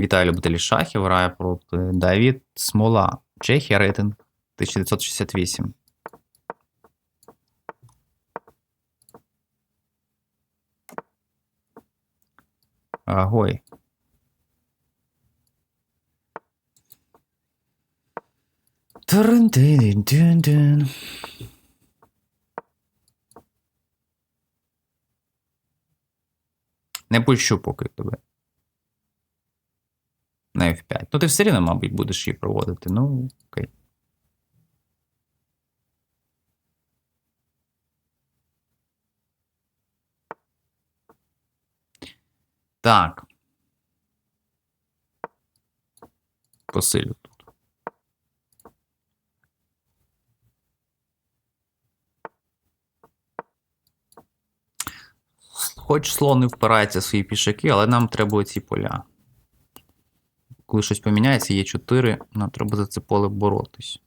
Вітаю любителі шахів. Грає проти Давід Смола. Чехія рейтинг 1968. Агой. Трин-тин-тин-тин. Не пущу поки тебе. На F5. Ну, ти все рівно, мабуть, будеш її проводити. Ну, окей. Так. Посилю тут. Хоч слон і впирається в свої пішаки, але нам треба ці поля. Коли щось поміняється, є 4, нам треба за це поле боротись.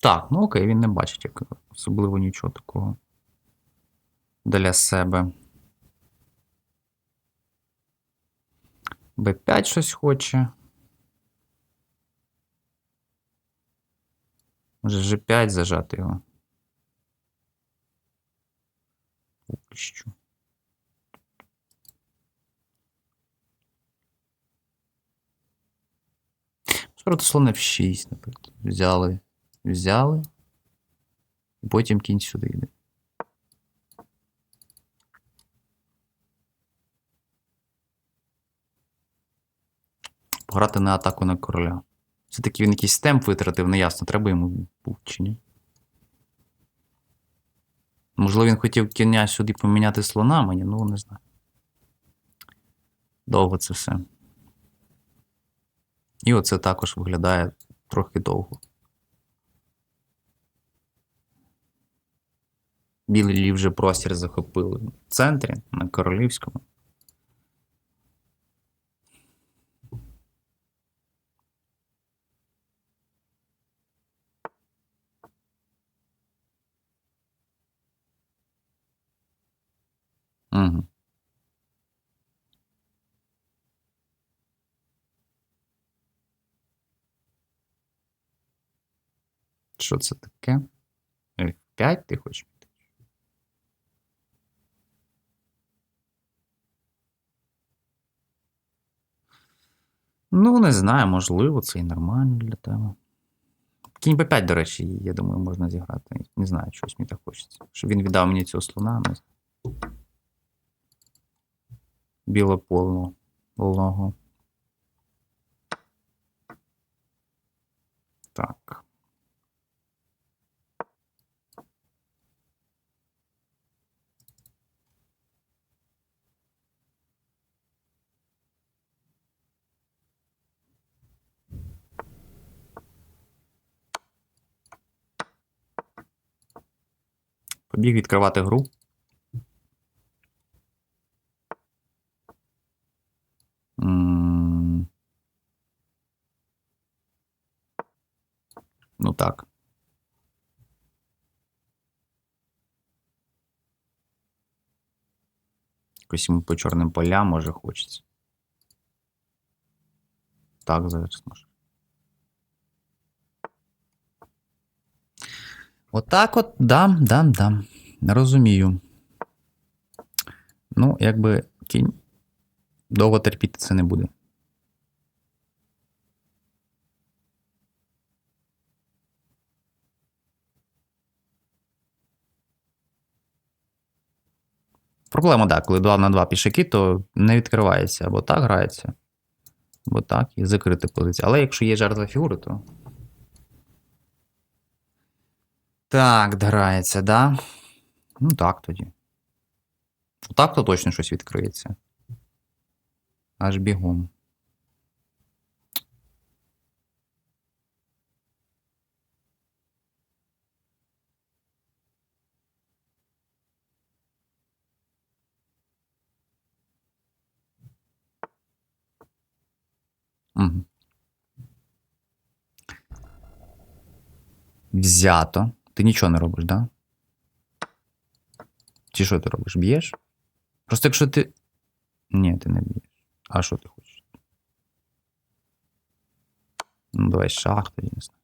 Так, ну окей, він не бачить як особливо нічого такого для себе. Б5 щось хоче. Може G5 зажати його. Поки що. Проти слон F6, наприклад. Взяли. Взяли. І потім кінь сюди йде. Пограти на атаку на короля. Все-таки він якийсь темп витратив, неясно, треба йому був чи ні. Можливо, він хотів кіння сюди поміняти слона мені, ну не знаю. Довго це все. І оце також виглядає трохи довго. Білі вже простір захопили в центрі на королівському. Угу. Що це таке? F5 ти хочеш? Ну, не знаю, можливо, це і нормально для тебе. Кінь Б5, до речі, я думаю, можна зіграти. Не знаю, щось мені так хочеться. Щоб він віддав мені цього слона. Білополного. Полного. Так. Побіг відкривати гру. Ну так. Якось йому по чорним полям може хочеться. Так, зараз може. Отак от, да, да, да. Розумію. Ну, якби кінь довго терпіти це не буде. Проблема, так, коли 2 на 2 пішаки, то не відкривається. Або так грається, або так, і закрита позиція. Але якщо є жертва фігури, то. Так, грається, да? Ну так тоді. Так то точно щось відкриється. Аж бігом. Угу. Взято. Ти нічого не робиш, да? Чи що ти робиш? Б'єш? Просто якщо ти. Ні, ти не б'єш. А що ти хочеш? Ну, давай шах тоді, не знаю.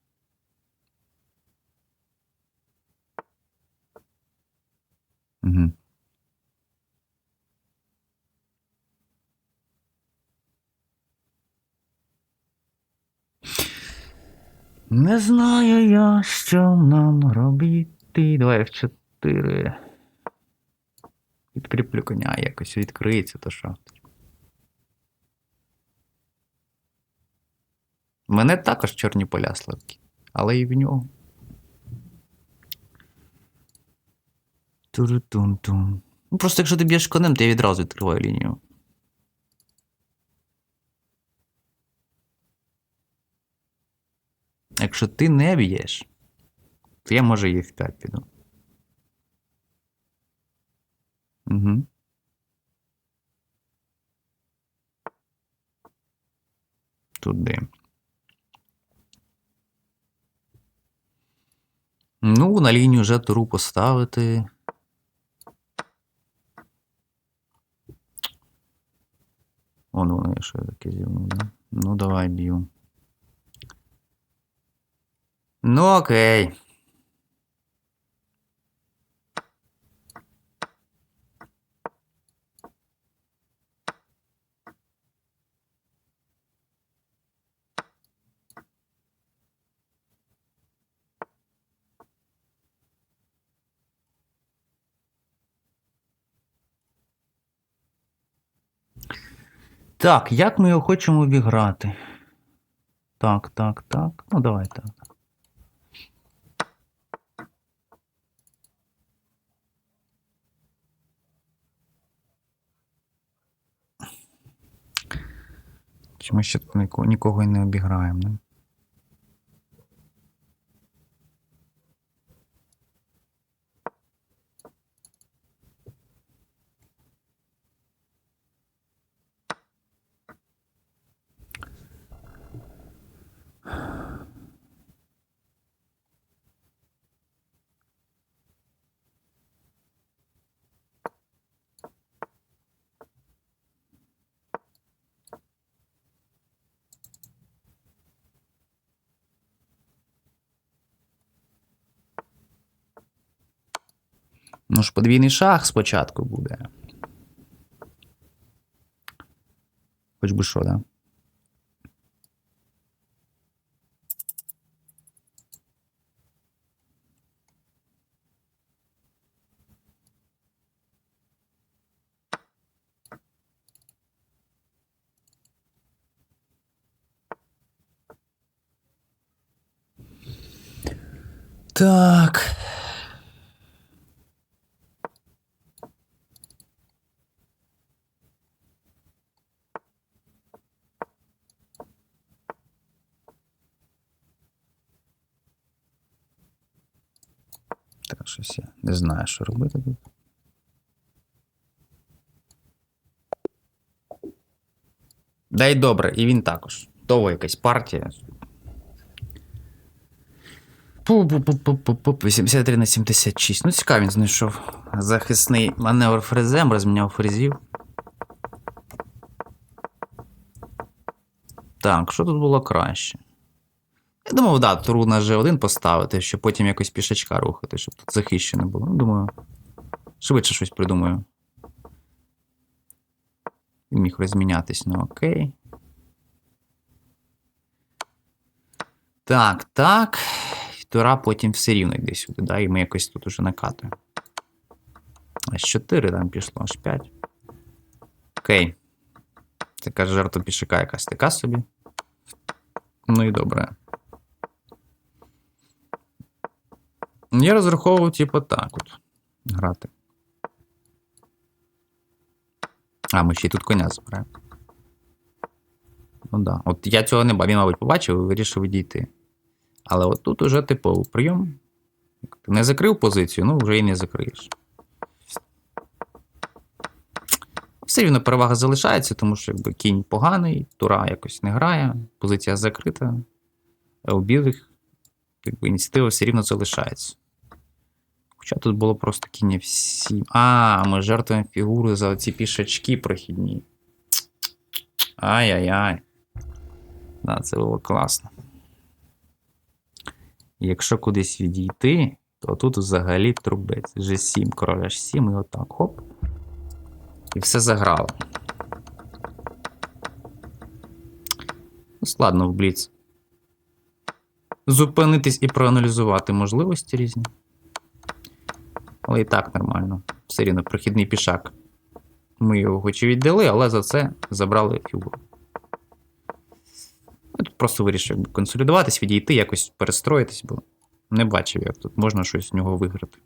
Угу. Не знаю я, що нам робити. Давай F4. Підкріплю коня якось відкриється, то що. Мене також чорні поля слабкі, але і в нього. Туру-тун-тун. Ну, просто якщо ти б'єш конем, то я відразу відкриваю лінію. Якщо ти не б'єш, то я може в 5 піду. Угу. Туди. Ну, на лінію вже туру поставити. Вон воно я що таке зівнув. Ну, давай б'ю. Ну, окей. Так, як ми його хочемо обіграти? Так, так, так. Ну, давай так. Чи ми ще нікого, не обіграємо? Ну ж подвійний шах спочатку буде. Хоч би що, да? Так. Щось я не знаю, що робити тут. Да й добре, і він також. Довго якась партія. Пу-пу-пу-пу-пу-пу. 83 на 76. Ну, цікаво, він знайшов захисний маневр фрезем, розміняв фрезів. Так, що тут було краще? Я думав, да, туру на G1 поставити, щоб потім якось пішачка рухати, щоб тут захищено було. Ну, думаю, швидше щось придумаю. Він міг розмінятись, ну окей. Так, так. Тура потім все рівно йде сюди, да, і ми якось тут уже накатуємо. Аж 4 там пішло, аж 5. Окей. Така жертва пішака якась така собі. Ну і добре. Я розраховував, типу, так от. Грати. А, ми ще й тут коня забираємо. Ну да. От я цього не бачив. Він, мабуть, побачив і вирішив відійти. Але от тут уже типовий прийом. Ти не закрив позицію, ну вже і не закриєш. Все рівно перевага залишається, тому що якби кінь поганий, тура якось не грає, позиція закрита. А у білих ініціатива все рівно залишається. Що тут було просто кінь F7. А, ми жертвуємо фігуру за оці пішачки прохідні. Ай-яй-яй. Да, це було класно. Якщо кудись відійти, то тут взагалі трубець. G7, король H7 і отак. Хоп. І все заграло. Складно в Бліц. Зупинитись і проаналізувати можливості різні. Але і так нормально. Все рівно прохідний пішак. Ми його хоч і віддали, але за це забрали фігуру. Я тут просто вирішив консолідуватись, відійти, якось перестроїтись, бо не бачив, як тут можна щось в нього виграти.